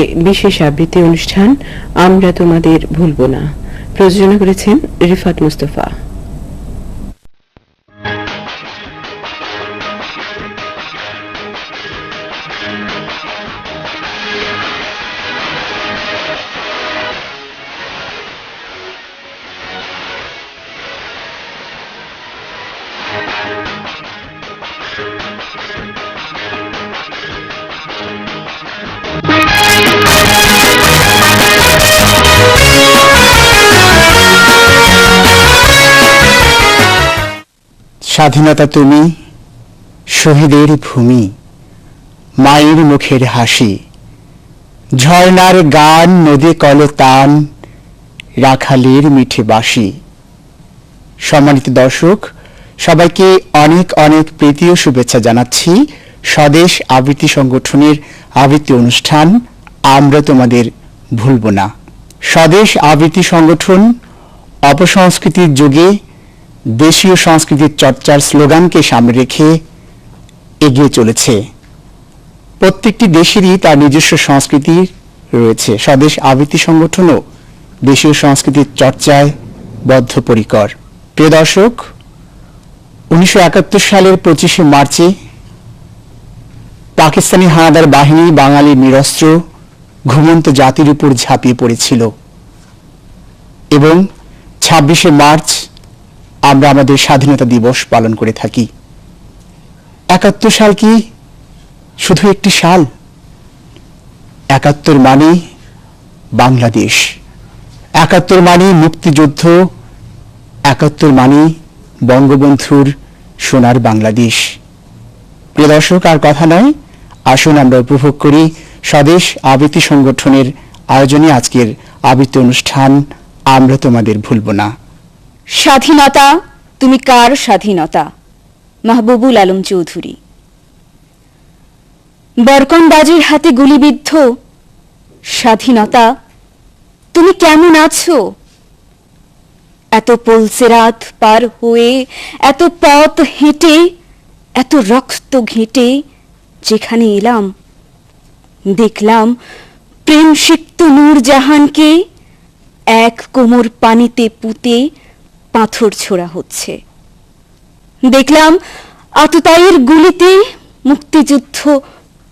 বিশেষ আবৃত্তি অনুষ্ঠান আমরা তোমাদের ভুলব না। প্রযোজনা করেছেন রিফাত মুস্তফা। স্বাধীনতা তুমি, শহীদের ভূমি, মায়ের মুখের হাসি, ঝর্ণার গান, নদী কলতান রাখালের মিঠে বাসি সম্মানিত দর্শক, সবাইকে অনেক অনেক প্রীতি ও শুভেচ্ছা জানাচ্ছি। স্বদেশ আবৃত্তি সংগঠনের আবৃত্তি অনুষ্ঠান, আমরা তোমাদের ভুলব না। স্বদেশ আবৃত্তি সংগঠন, অপসংস্কৃতির যুগে দেশীয় সংস্কৃতির চর্চার স্লোগানকে সামনে রেখে এগিয়ে চলেছে। প্রত্যেকটি দেশেরই তার নিজস্ব সংস্কৃতি রয়েছে। স্বদেশ আবৃত্তি সংগঠনও দেশীয় সংস্কৃতির চর্চায় বদ্ধপরিকর। প্রিয় দর্শক, উনিশশো একাত্তর সালের পঁচিশে মার্চে পাকিস্তানি হানাদার বাহিনী বাঙালি নিরস্ত্র ঘুমন্ত জাতির উপর ঝাঁপিয়ে পড়েছিল এবং ছাব্বিশে মার্চ আমরা আমাদের স্বাধীনতা দিবস পালন করে থাকি। একাত্তর সাল কি? শুধু একটি সাল? একাত্তর মানে বাংলাদেশ। একাত্তর মানে মুক্তিযুদ্ধ। একাত্তর মানে বঙ্গবন্ধুর সোনার বাংলাদেশ। প্রিয় দর্শক, আর কথা নয় আসুন আমরা উপভোগ করি স্বদেশ আবৃত্তি সংগঠনের আয়োজনে আজকের আবৃত্তি অনুষ্ঠান, আমরা তোমাদের ভুলব না। স্বাধীনতা, তুমি কার স্বাধীনতা? মাহবুবুল আলম চৌধুরী। বরকনবাজির হাতে গুলিবিদ্ধ, স্বাধীনতা, তুমি কেমন আছো? এত পলসেরাত পার হয়ে, এত পথ হেঁটে, এত রক্ত ঘেঁটে, যেখানে এলাম, দেখলাম প্রেম সিক্ত নূরজাহানকে এক কোমর পানিতে পুঁতে পাথর ছোড়া হচ্ছে। দেখলাম আততায়ীর গুলিতে মুক্তিযুদ্ধ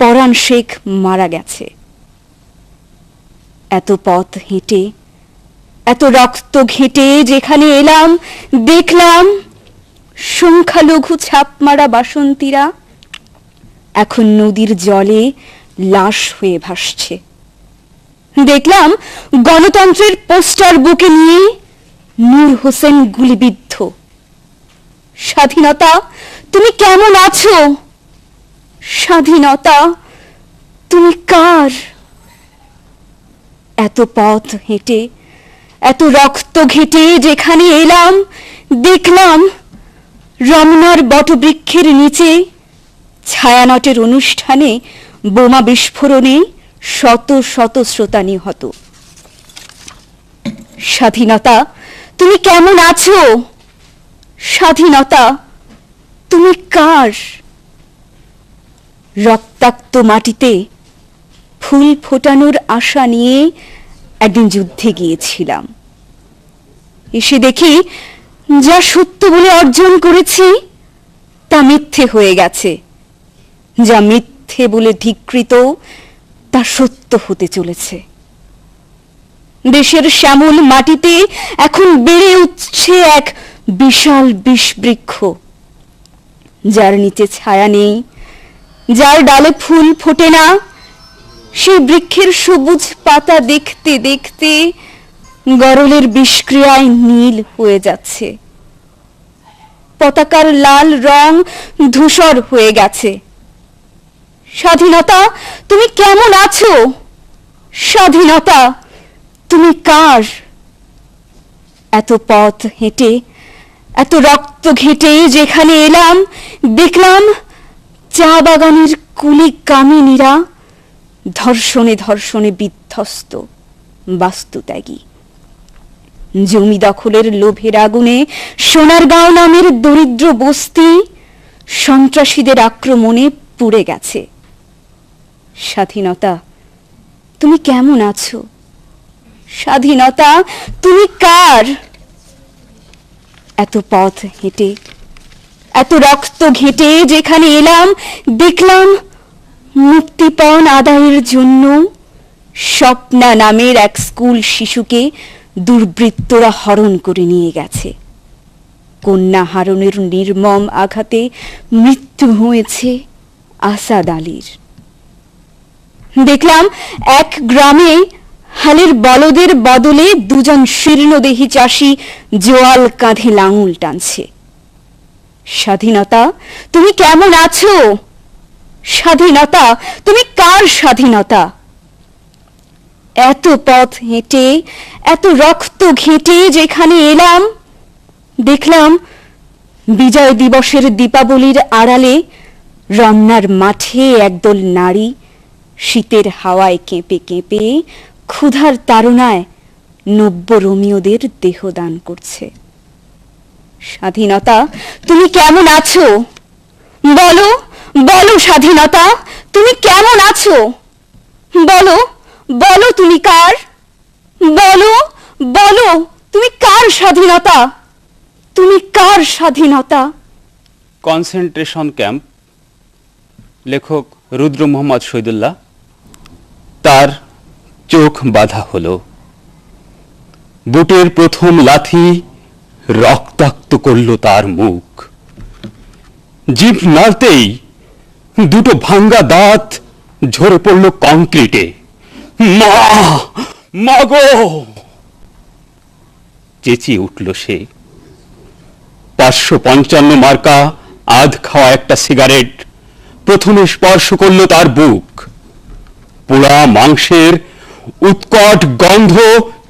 পরাণ শেখ মারা গেছে। এত পথ হেঁটে, এত রক্ত ঘেঁটে যেখানে এলাম, দেখলাম সংখ্যালঘু ছাপ মারা বাসন্তীরা এখন নদীর জলে লাশ হয়ে ভাসছে। দেখলাম গণতন্ত্রের পোস্টার বুকে নিয়ে নূর হোসেন গুলিবিদ্ধ। স্বাধীনতা, তুমি কেমন আছো? স্বাধীনতা, তুমি কার? এত পথ হেঁটে, এত রক্ত ঘেঁটে যেখানে এলাম, দেখলাম রমনার বটবৃক্ষের নিচে ছায়ানটের অনুষ্ঠানে বোমা বিস্ফোরণে শত শত শ্রোতা নিহত। স্বাধীনতা তুমি কেমন আছো? স্বাধীনতা, তুমি কার? রক্তাক্ত মাটিতে ফুল ফোটানোর আশা নিয়ে একদিন যুদ্ধে গিয়েছিলাম। এসে দেখি যা সত্য বলে অর্জন করেছি, তা মিথ্যে হয়ে গেছে। যা মিথ্যে বলে ধিকৃত, তা সত্য হতে চলেছে। দেশের শ্যামল মাটিতে এখন বেড়ে উঠছে এক বিশাল বিষবৃক্ষ। যার নিচে ছায়া নেই, যার ডালে ফুল ফোটে না, সেই বৃক্ষের সবুজ পাতা দেখতে দেখতে গরলের বিষক্রিয়ায় নীল হয়ে যাচ্ছে। পতাকার লাল রং ধূসর হয়ে গেছে। স্বাধীনতা, তুমি কেমন আছো? স্বাধীনতা তুমি কার? এত পথ হেঁটে, এত রক্ত ঘেঁটে যেখানে এলাম, দেখলাম চা বাগানের কুলি কামিনীরা ধর্ষণে ধর্ষণে বিধ্বস্ত বাস্তুত্যাগী। জমি দখলের লোভের আগুনে সোনারগাঁও নামের দরিদ্র বস্তি সন্ত্রাসীদের আক্রমণে পুড়ে গেছে। স্বাধীনতা, তুমি কেমন আছো? স্বাধীনতা, তুমি কার? এত পথ হেঁটে, এত রক্ত ঘেঁটে যেখানে এলাম, দেখলাম মুক্তিপণ আদায়ের জন্য স্বপ্না নামের এক স্কুল শিশুকে দুর্বৃত্তরা হরণ করে নিয়ে গেছে। কন্যা হারণের নির্মম আঘাতে মৃত্যু হয়েছে আসাদ আলীর। দেখলাম এক গ্রামে হালের বলদের বদলে দুজন শীর্ণদেহী চাষি জোয়াল কাঁধে লাঙুল টানছে। স্বাধীনতা, তুমি কেমন আছো? স্বাধীনতা, তুমি কার স্বাধীনতা? এত পথ হেঁটে, এত রক্ত ঘেঁটে যেখানে এলাম, দেখলাম বিজয় দিবসের দীপাবলির আড়ালে রমনার মাঠে একদল নারী শীতের হাওয়ায় কেঁপে কেঁপে ক্ষুধার তাড়নায় নব্য রোমিওদের দেহদান করছে। স্বাধীনতা, তুমি কেমন আছো? বলো বলো স্বাধীনতা, তুমি কেমন আছো? বলো বলো তুমি কার? বলো বলো তুমি কার স্বাধীনতা? তুমি কার স্বাধীনতা? কনসেন্ট্রেশন ক্যাম্প, লেখক রুদ্র মোহাম্মদ শহীদুল্লাহ, তার চোখ বাধা হলো। বুটের প্রথম লাথি রক্তাক্ত করল তার মুখ। জিভ নাড়তেই দুটো ভাঙ্গা দাঁত ঝরে পড়ল কংক্রিটে। মা মাগো চেঁচিয়ে উঠল সে। পাঁচশো পঞ্চান্ন মার্কা আধ খাওয়া একটা সিগারেট। প্রথমে স্পর্শ করল তার বুক। পোড়া মাংসের উৎকট গন্ধ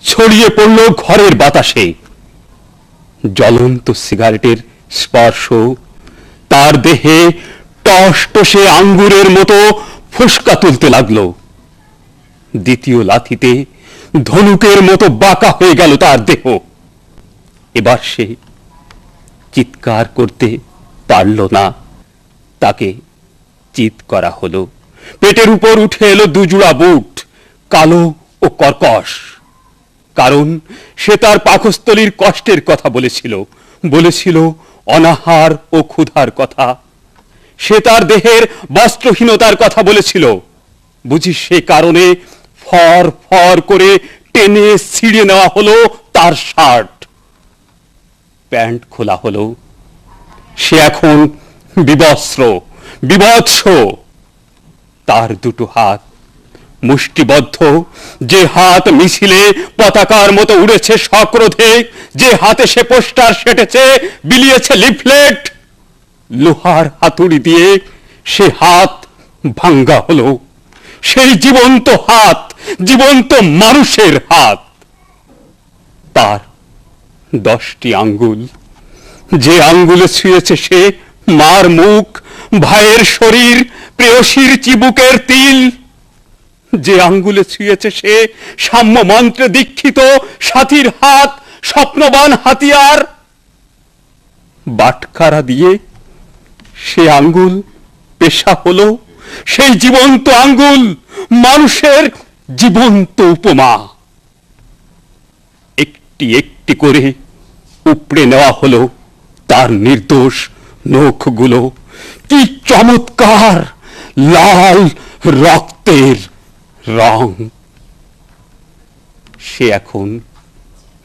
ছড়িয়ে পড়ল ঘরের বাতাসে। জ্বলন্ত সিগারেটের স্পর্শ, তার দেহে টস টসে আঙ্গুরের মতো ফুসকা তুলতে লাগল। দ্বিতীয় লাথিতে ধনুকের মতো বাঁকা হয়ে গেল তার দেহ। এবার সে চিৎকার করতে পারল না। তাকে চিৎ করা হলো। পেটের উপর উঠে এলো দুজোড়া বুট কালো ও কর্কশ। কারণ সে তার পাকস্থলীর কষ্টের কথা বলেছিল। বলেছিল অনাহার ও ক্ষুধার কথা। সে তার দেহের বস্ত্রহীনতার কথা বলেছিল। বুঝি সে কারণে ফর ফর করে টেনে ছিঁড়ে নেওয়া হলো তার শার্ট। প্যান্ট খোলা হলো। সে এখন বিবস্ত্র বিবৎস তার দুটো হাত মুষ্টিবদ্ধ। যে হাত মিছিলে পতাকার মতো উড়েছে সক্রোধে, যে হাতে সে পোস্টার সেটেছে, বিলিয়েছে লিফলেট, লোহার হাতুড়ি দিয়ে সে হাত ভাঙ্গা হলো। সেই জীবন্ত হাত, জীবন্ত মানুষের হাত। তার দশটি আঙ্গুল। যে আঙ্গুলে ছুঁয়েছে সে মার মুখ, ভাইয়ের শরীর, প্রেয়সীর চিবুকের তিল যে আঙ্গুলে ছুঁয়েছে সে সাম্য মন্ত্রে দীক্ষিত সাথীর হাত, স্বপ্নবান হাতিয়ার। বাটকারা দিয়ে সে আঙ্গুল, পেশা হলো সেই জীবন্ত আঙ্গুল, মানুষের জীবন্ত উপমা। একটি একটি করে উপড়ে নেওয়া হলো তার নির্দোষ নখগুলো। কি চমৎকার লাল রক্তের রং। সে এখন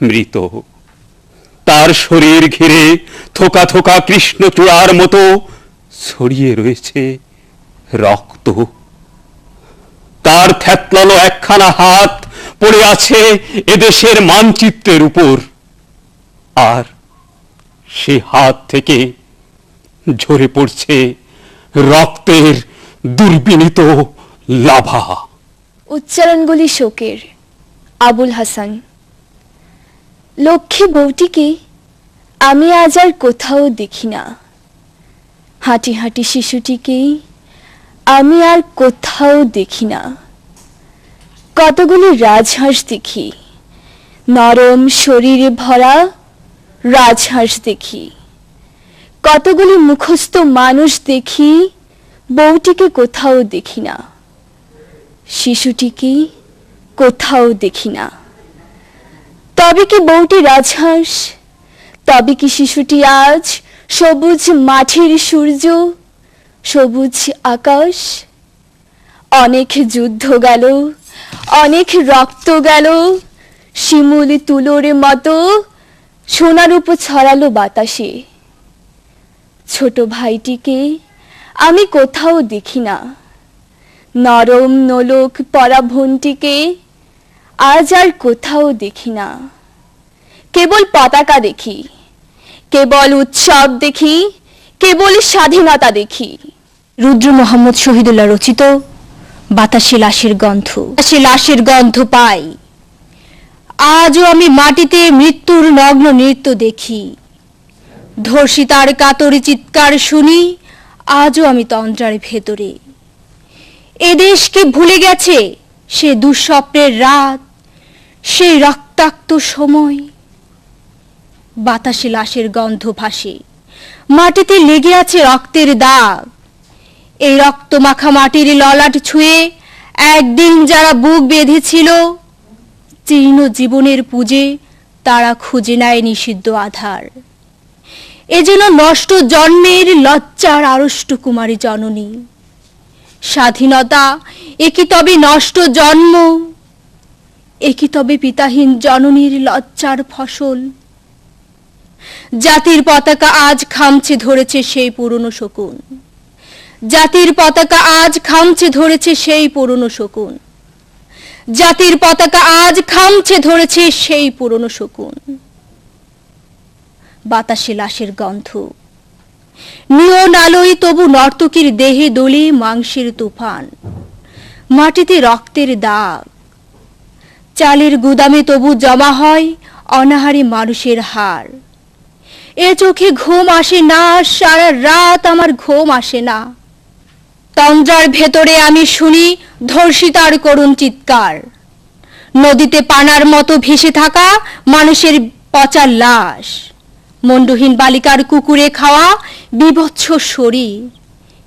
মৃত। তার শরীর ঘিরে থোকা থোকা কৃষ্ণচূড়ার মতো ছড়িয়ে রয়েছে রক্ত। তার থ্যাতলানো একখানা হাত পড়ে আছে এদেশের মানচিত্রের উপর। আর সে হাত থেকে ঝরে পড়ছে রক্তের দুর্বিনীত লাভা। উচ্চারণগুলি শোকের। আবুল হাসান, লক্ষ্মী বউটিকে আমি আজ আর কোথাও দেখি না। হাঁটি হাঁটি শিশুটিকে আমি আর কোথাও দেখি না। কতগুলি রাজহাঁস দেখি। নরম শরীরে ভরা রাজহাঁস দেখি। কতগুলি মুখস্থ মানুষ দেখি, বউটিকে কোথাও দেখি না। শিশুটিকে কোথাও দেখি না। তবে কি বউটি রাজহাঁস? তবে কি শিশুটি আজ সবুজ মাঠের সূর্য, সবুজ আকাশ? অনেক যুদ্ধ গেল, অনেক রক্ত গেল, শিমুল তুলোর মতো সোনার উপর ছড়ালো বাতাসে। ছোট ভাইটিকে আমি কোথাও দেখি না। নরম নোলক পরাভনটিকে আজ আর কোথাও দেখি না। কেবল পতাকা দেখি কেবল উৎসব দেখি কেবল স্বাধীনতা দেখি। রুদ্র মোহাম্মদ শহীদুল্লাহ রচিত বাতাসে লাশের গন্ধ। সে লাশের গন্ধ পাই। আজও আমি মাটিতে মৃত্যুর নগ্ন নৃত্য দেখি। ধর্ষিতার কাতরে চিৎকার শুনি আজও আমি তন্দ্রার ভেতরে। এদেশকে ভুলে গেছে? সে দুঃস্বপ্নের রাত সেই রক্তাক্ত সময়। বাতাসে লাশের গন্ধ ভাসে, মাটিতে লেগে আছে রক্তের দাগ। এই রক্ত মাখা মাটির ললাট ছুঁয়ে একদিন যারা বুক বেঁধেছিল জীর্ণ জীবনের পুজে তারা খুঁজে নেয় নিষিদ্ধ আধার। এ যেন নষ্ট জন্মের লজ্জার আড়ষ্ট কুমারী জননী। স্বাধীনতা এ কি তবে নষ্ট জন্ম এ কি তবে পিতাহীন জননীর লজ্জার ফসল। জাতির পতাকা আজ খামছে ধরেছে সেই পুরনো শকুন। জাতির পতাকা আজ খামছে ধরেছে সেই পুরনো শকুন। জাতির পতাকা আজ খামছে ধরেছে সেই পুরনো শকুন। বাতাসে লাশের গন্ধ নিয়ন আলোয় তবু নর্তকীর দেহে দোলে মাংসের তুফান। মাটিতে রক্তের দাগ। চালের গুদামে তবু জমা হয় অনাহারে মানুষের হার। এ চোখে ঘুম আসে না, সারা রাত আমার ঘুম আসে না। তন্দ্রার ভেতরে আমি শুনি ধর্ষিতার করুণ চিৎকার। নদীতে পানার মতো ভেসে থাকা মানুষের পচা লাশ। মণ্ডহীন বালিকার কুকুরে খাওয়া বিভৎস শরীর।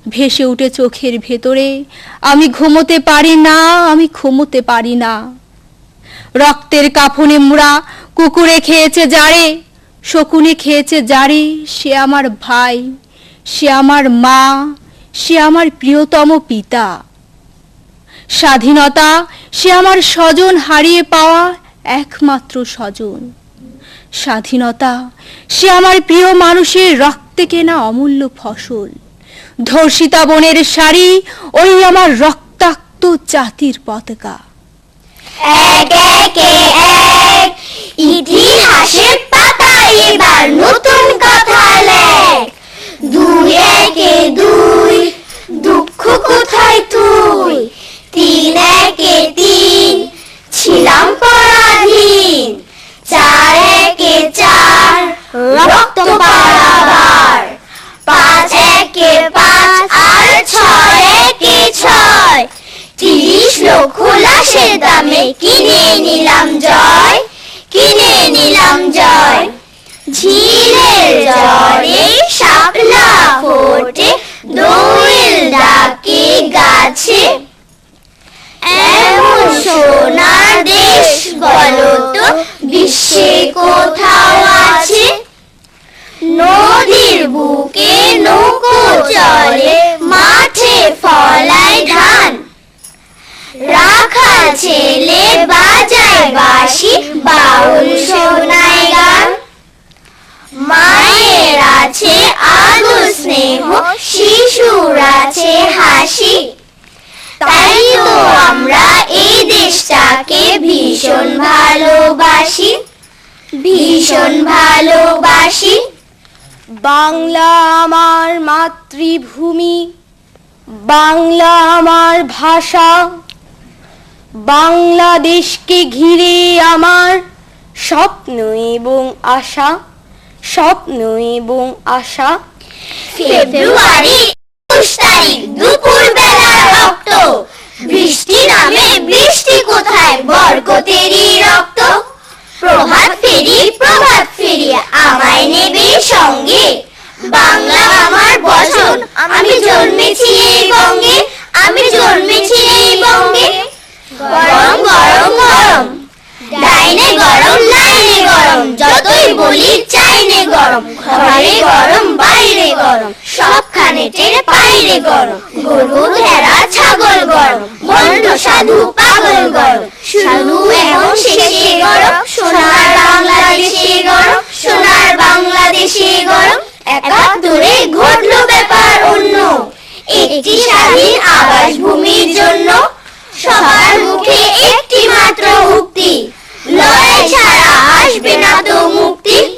ভেসে উঠে চোখের ভেতরে, আমি ঘুমোতে পারি না, আমি ঘুমোতে পারি না। রক্তের কাফনে মুড়া কুকুরে খেয়েছে জারে শকুনে খেয়েছে জারে সে আমার ভাই, সে আমার মা, সে আমার প্রিয়তম পিতা। স্বাধীনতা, সে আমার স্বজন হারিয়ে পাওয়া একমাত্র স্বজন। স্বাধীনতা। সে আমার প্রিয় মানুষের রক্তে কেনা অমূল্য ফসল। ধর্ষিতা বনের শাড়ি ওই আমার রক্তাক্ত জাতির পতাকা। এক একে ইতিহাসের পাতায় এবার নতুন দুই দুই, দুঃখ কোথায় তিন, ছিলাম পরাধীন। চার একে চার, রক্ত পারাবার পাঁচ একে পাঁচ আর ছয় একে ছয়। তিরিশ লক্ষ লাশের দামে কিনে নিলাম জয়, কিনে নিলাম জয়। ঝিলের জলে শাপলা ফোটে, দোয়েল ডাকে গাছে। এমন সোনার দেশ বলো বিশ্বে কোথাও আছে? নদীর বুকে নৌকো চলে, মাঠে ফলায় ধান। রাখাল ছেলে বাজায় বাঁশি, বাউল শোনায় গান। মায়ের আছে আদর স্নেহ, শিশুর আছে হাসি। তাই তো আমরা এই দেশটাকে ভীষণ ভালোবাসি। ভীষণ ভালোবাসি। বাংলা আমার মাতৃভূমি। বাংলা আমার ভাষা। বাংলাদেশকে ঘিরে আমার স্বপ্ন এবং আশা। স্বপ্ন এবং আশা। ফেব্রুয়ারি রক্ত। বৃষ্টি নামে বৃষ্টি কোথায়? বরকতেরই রক্ত। প্রভাত ফেরি প্রভাত ফেরি, আমায় নেবে সঙ্গে। বাংলা আমার বচন, আমি জন্মেছি এই বঙ্গে, আমি জন্মেছি এই বঙ্গে। গরম গরম লাইনে গরম লাইনে গরম, যতই বলি চাইনে গরম, ঘরে গরম, বাইরে গরম। সবখানে টেরে বাইরে গরম। গরু ভেড়া, ছাগল গরম। বন্ড সাধু, পাগল গরম। সাধু এবং শেষে গরম। সোনার বাংলাদেশে গরম। সোনার বাংলাদেশে গরম। একাত্তরে ঘটলো ব্যাপার অন্য। একটি স্বাধীন আবাস ভূমির জন্য সবার মুখে একটি মাত্র উক্তি। লড়াই ছাড়া আসবে না তো মুক্তি।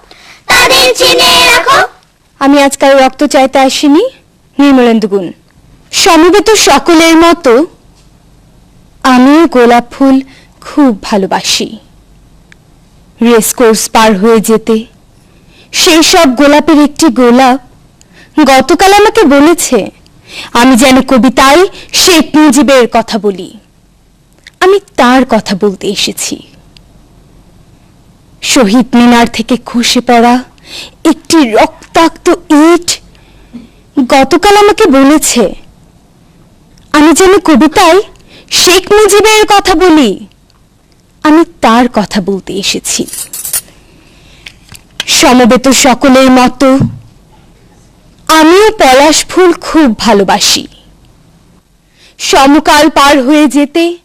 তাদের চিনে রাখো। আমি আজকাল রক্ত চাইতে আসিনি নির্মলেন্দু গুণ সমবেত সকলের মতো আমিও গোলাপ ফুল খুব ভালোবাসি। রেস কোর্স পার হয়ে যেতে, সেই সব গোলাপের একটি গোলাপ গতকাল আমাকে বলেছে, আমি যেন কবিতায় শেখ মুজিবের কথা বলি। আমি তার কথা বলতে এসেছি। শহীদ মিনার থেকে খসে পড়া একটি রক্তাক্ত ইট। গতকাল আমাকে বলেছে, আমি যেন কবিতায় শেখ মুজিবের কথা বলি। আমি তার কথা বলতে এসেছি। সমবেত সকলের মতো আমিও পলাশ ফুল খুব ভালোবাসি। সমকাল পার হয়ে যেতে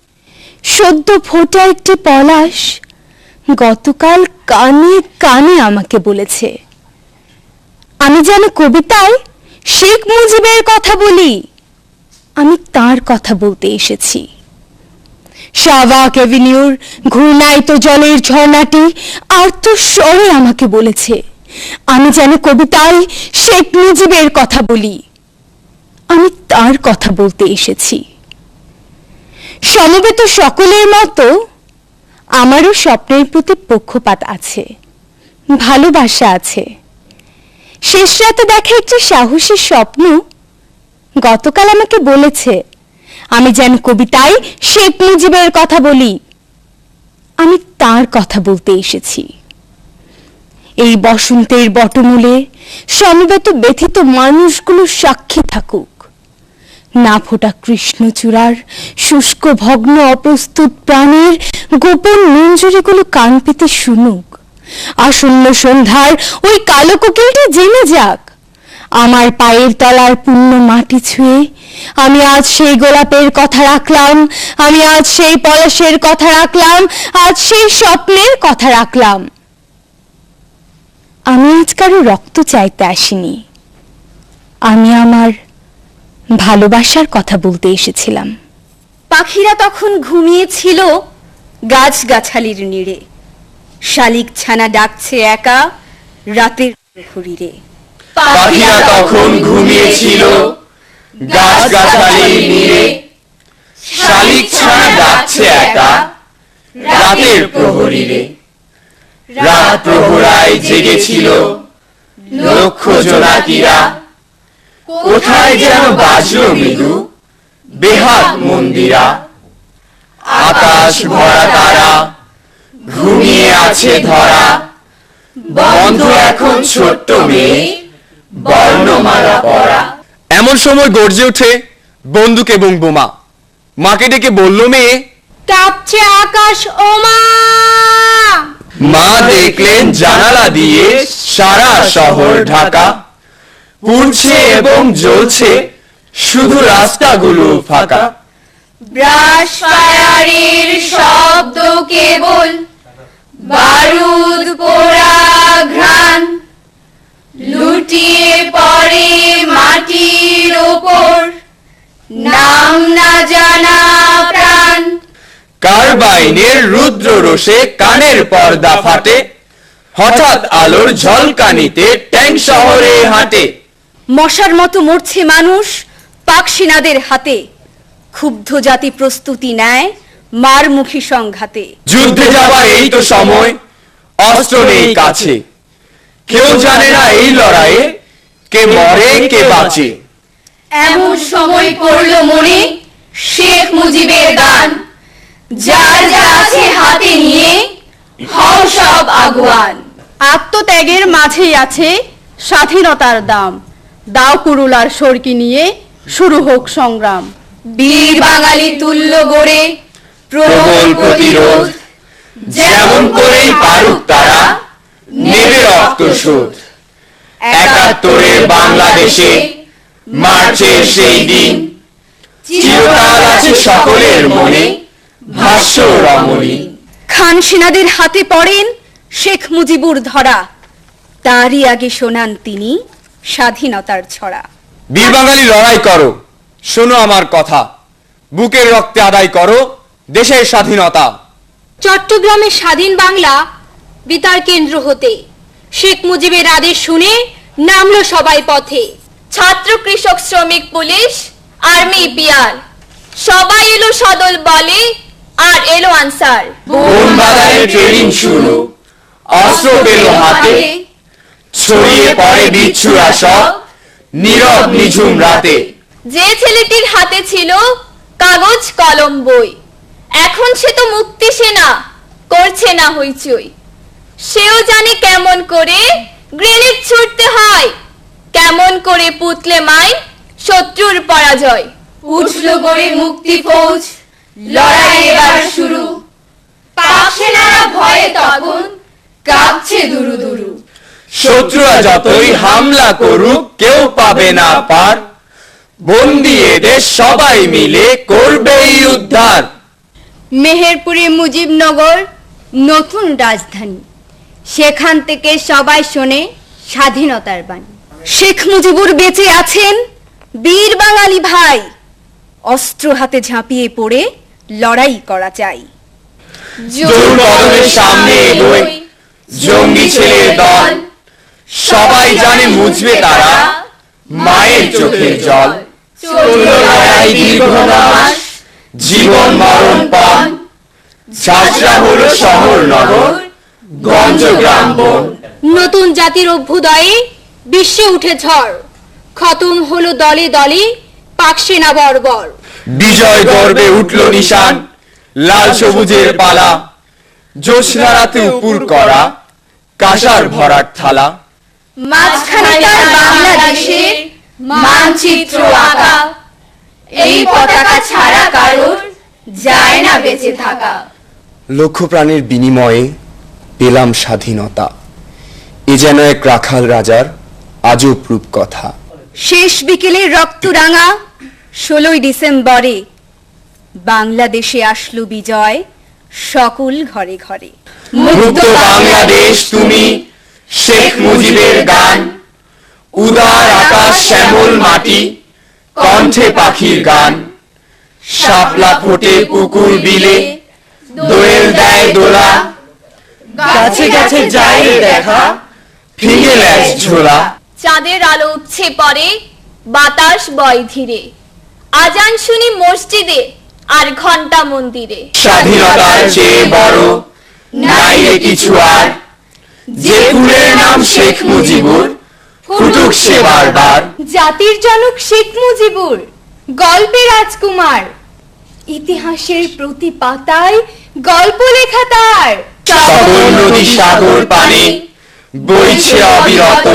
সদ্য ফোটা একটি পলাশ গতকাল কানে কানে আমাকে বলেছে। আমি যেন কবিতায় শেখ মুজিবের কথা বলি। আমি তার কথা বলতে এসেছি। শাহবাগ এভিনিউর ঘূর্ণায়িত জলের ঝর্ণাটি আর্ত স্বরে আমাকে বলেছে, আমি যেন কবিতায় শেখ মুজিবের কথা বলি। আমি তার কথা বলতে এসেছি। সমবেত সকলের মতো আমারও স্বপ্নের প্রতি পক্ষপাত আছে, ভালোবাসা আছে। শেষ রাতে দেখা একটি সাহসী স্বপ্ন গতকাল আমাকে বলেছে, আমি যেন কবিতায় শেখ মুজিবের কথা বলি। আমি তার কথা বলতে এসেছি। এই বসন্তের বটমূলে সমবেত ব্যথিত মানুষগুলো সাক্ষী থাকুক। না ফোটা কৃষ্ণচূড়ার শুষ্ক ভগ্ন অপ্রস্তুত প্রাণের গোপন মঞ্জুরিগুলো কান পেতে শুনুক। আসন্ন সন্ধ্যার ওই কালো কোকিলটি জেনে যাক। আমার পায়ের তলার পূর্ণ মাটি ছুঁয়ে আমি আজ সেই গোলাপের কথা রাখলাম, আমি আজ সেই পলাশের কথা রাখলাম, আজ সেই স্বপ্নের কথা রাখলাম। আমি আজ কারও রক্ত চাইতে আসিনি। আমি আমার ভালোবাসার কথা বলতে এসেছিলাম। পাখিরা তখন ঘুমিয়েছিল গাছ গাছালির নিড়ে। শালিক ছানা ডাকছে একা রাতের প্রহরীরে পাখিরা তখন ঘুমিয়েছিল গাছ গাছালির নীড়ে। শালিক ছানা ডাকছে একা রাতের প্রহরীরে। রাত প্রহরায় জেগেছিল লক্ষ জোনাকিরা। কোথায় যেন বাজলো মৃদু? বেহাত মন্দিরা আকাশ ভরা তারা ঘুমিয়ে আছে ধরা। বন্ধ এখন ছোট্ট মেয়ে বর্ণমালা পড়া এমন সময় গর্জে ওঠে বন্দুক এবং বোমা। মাকে ডেকে বলল মেয়ে কাঁপছে আকাশ ওমা মা দেখলেন জানালা দিয়ে সারা শহর ঢাকা। পুড়ছে এবং জ্বলছে শুধু রাস্তাগুলো ফাঁকা। ব্রাশ ফায়ারের শব্দ কেবল বারুদ পোড়া ঘ্রাণ। লুটিয়ে পড়ে মাটির ওপর নাম না জানা প্রাণ। কার্বাইনের রুদ্র রোষে কানের পর্দা ফাটে হঠাৎ আলোর ঝলকানিতে ট্যাঙ্ক শহরে হাঁটে। মশার মতো মরছে মানুষ পাক সেনাদের হাতে। ক্ষুব্ধ জাতি প্রস্তুতি নেয় মারমুখী সংঘাতে। যুদ্ধে যাবার এই তো সময় অস্ত্র নেই কাছে। কেউ জানে না এই লড়াইয়ে কে মরে কে বাঁচে। এমন সময় পড়ল মনে শেখ মুজিবের গান যার যা আছে হাতে নিয়ে হও সব আগুয়ান। আত্মত্যাগের মাঝেই আছে স্বাধীনতার দাম। দাও কুরুলার সরকি নিয়ে শুরু হোক সংগ্রাম। বীর বাঙালি তুল্য গড়ে প্রবল প্রতিরোধ। যেমন করেই পারুক তারা নেবে রক্ত শোধ একাত্তরের বাংলাদেশে মার্চের সেই দিন। চিরকাল আছে সকলের মনে ভাষ্য রমণী। খান সেনাদের হাতে পড়েন শেখ মুজিবুর ধরা। তারই আগে শোনান তিনি স্বাধীনতার ছড়া। বীর বাঙালি লড়াই করো। শোনো আমার কথা। বুকের রক্তে আদায় করো। দেশের স্বাধীনতা। চট্টগ্রামের স্বাধীন বাংলা বিতার কেন্দ্র হতে। শেখ মুজিবের আদেশ শুনে নামলো সবাই পথে। ছাত্র কৃষক শ্রমিক পুলিশ আর্মি পিয়ার সবাই এলো সদল বলে আর এলো আনসার। বোম বাজারে ট্রেনিং শুরু। অস্ত্র পেল হাতে। ছড়িয়ে পড়ে বিচ্ছুরা সব নীরব নিঝুম রাতে। যে ছেলেটির হাতে ছিল কাগজ কলম বই। এখন সে তো মুক্তি সেনা করছে না হইচই। সেও জানে কেমন করে গ্রেনেড ছুটতে হয় কেমন করে পুতলে মাই শত্রুর পরাজয়। উঠল গড়ে মুক্তি ফৌজ লড়াই এবার শুরু। পাক সেনারা ভয়ে তখন কাঁপছে দুরু দুরু। শত্রুরা যতই হামলা করুক কেউ পাবে না পার। বন্দি এদের সবাই মিলে করবেই উদ্ধার। মেহেরপুরে মুজিবনগর নতুন রাজধানী। সেখান থেকে সবাই শোনে স্বাধীনতার বাণী। শেখ মুজিবুর বেঁচে আছেন বীর বাঙালি ভাই। অস্ত্র হাতে ঝাঁপিয়ে পড়ে লড়াই করা চাই। জোর কদমের সামনে এগোয় জঙ্গি ছেলের দল। সবাই জানে মুছবে তারা মায়ের চোখের জল। দীর্ঘ জীবন মরণ পণ ঝাঁঝরা হলো শহর নগর গঞ্জ গ্রাম বন। নতুন জাতির অভ্যুদয়ে বিশ্বে উঠে ঝড়। খতম হলো দলে দলে পাক সেনা বর্বর। বিজয় গর্বে উঠল নিশান লাল সবুজের পালা। জ্যোৎস্না রাতে উপুর করা কাঁসার ভরাট থালা। মাঝখানকার বাংলাদেশের মানচিত্র আঁকা। এই পতাকা ছাড়া কারোর যায় না বেঁচে থাকা। লক্ষ প্রাণের বিনিময়ে পেলাম স্বাধীনতা। এ যেন এক রাখাল রাজার আজব রূপকথা। শেষ বিকেলে রক্ত রাঙা ষোলোই ডিসেম্বরে বাংলাদেশে আসলো বিজয় সকল ঘরে ঘরে। মুক্ত বাংলাদেশ তুমি শেখ মুজিবের গান। উদার আকাশ শ্যামল মাটি কণ্ঠে পাখির গান। শাপলা ফোটে পুকুর বিলে দোয়েল দেয় দোলা। কাছে কাছে যায় দেখা ফিঙে ল্যাস ঝোলা। চাঁদের আলো উঠছে পরে বাতাস বয় ধীরে। আজান শুনি মসজিদে আর ঘণ্টা মন্দিরে। স্বাধীনতার চেয়ে বড় নাই রে কিছু আর। যে ফুলের নাম শেখ মুজিবুর ফুটুক সে বারবার। জাতির জনক শেখ মুজিবুর গল্পে রাজকুমার। ইতিহাসের প্রতি পাতায় গল্প লেখা তার। নদী সাগর পানে বইছে অবিরত।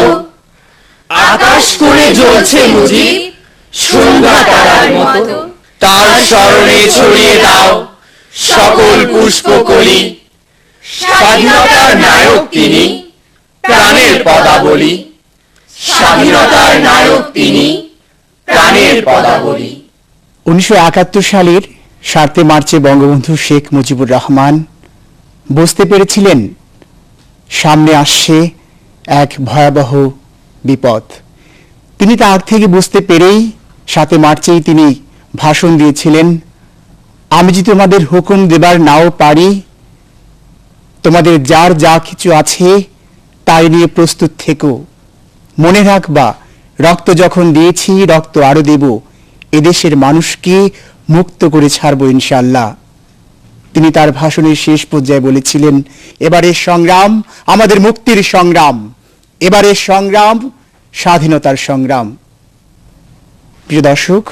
আকাশ করে জ্বলছে মুজিব সন্ধ্যা তারার মতো। তার স্মরণে ছড়িয়ে দাও সকল পুষ্পকলি। স্বাধীনতার নায়ক তিনি, প্রাণের পদাবলী। স্বাধীনতার নায়ক তিনি, প্রাণের পদাবলী। উনিশশো একাত্তর সালের সাতই মার্চে বঙ্গবন্ধু শেখ মুজিবুর রহমান বুঝতে পেরেছিলেন, সামনে আসছে এক ভয়াবহ বিপদ। তিনি তা আগ থেকে বুঝতে পেরেই সাতই মার্চেই তিনি ভাষণ দিয়েছিলেন, আমি যদি তোমাদের হুকুম দেবার নাও পারি তোমাদের যার যা কিছু আছে, তাই নিয়ে প্রস্তুত থেকো। মনে রাখবা, রক্ত যখন দিয়েছি, রক্ত আরও দেব। এদেশের মানুষকে মুক্ত করে ছাড়বো ইনশাল্লাহ তিনি তার ভাষণের শেষ পর্যায়ে বলেছিলেন এবারের সংগ্রাম আমাদের মুক্তির সংগ্রাম। এবারের সংগ্রাম স্বাধীনতার সংগ্রাম। প্রিয় দর্শক,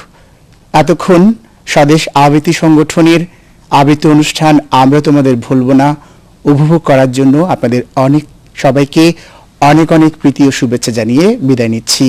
এতক্ষণ স্বদেশ আবৃত্তি সংগঠনের আবৃত্তি অনুষ্ঠান আমরা তোমাদের ভুলব না। উপভোগ করার জন্য আপনাদের অনেক সবাইকে অনেক অনেক প্রীতি ও শুভেচ্ছা জানিয়ে বিদায় নিচ্ছি।